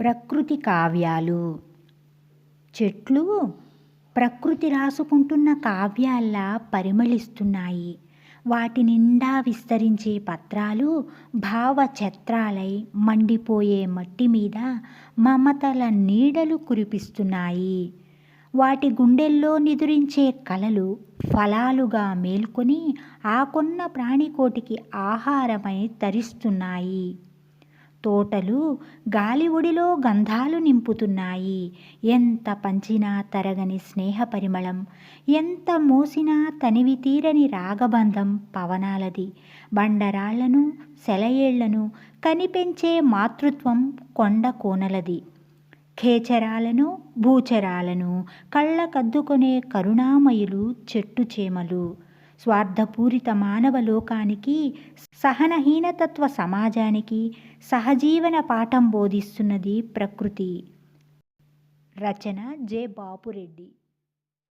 ప్రకృతి కావ్యాలు. చెట్లు ప్రకృతి రాసుకుంటున్న కావ్యాల్లా పరిమళిస్తున్నాయి. వాటి నిండా విస్తరించే పత్రాలు భావఛత్రాలై మండిపోయే మట్టి మీద మమతల నీడలు కురిపిస్తున్నాయి. వాటి గుండెల్లో నిదురించే కలలు ఫలాలుగా మేల్కొని ఆ కొన్న ప్రాణికోటికి ఆహారమై తరిస్తున్నాయి. తోటలు గాలి ఒడిలో గంధాలు నింపుతున్నాయి. ఎంత పంచినా తరగని స్నేహ పరిమళం ఎంత మోసినా తనివి తీరని రాగబంధం పవనాలది. బండరాళ్ళను సెలయేళ్ళను కనిపెంచే మాతృత్వం కొండ కోనలది. ఖేచరాలను భూచరాలను కళ్ళకద్దుకొనే కరుణామయులు చెట్టు చేమలు. స్వార్థపూరిత మానవ లోకానికి సహనహీనతత్వ సమాజానికి సహజీవన పాఠం బోధిస్తున్నది ప్రకృతి. రచన జె. బాపురెడ్డి.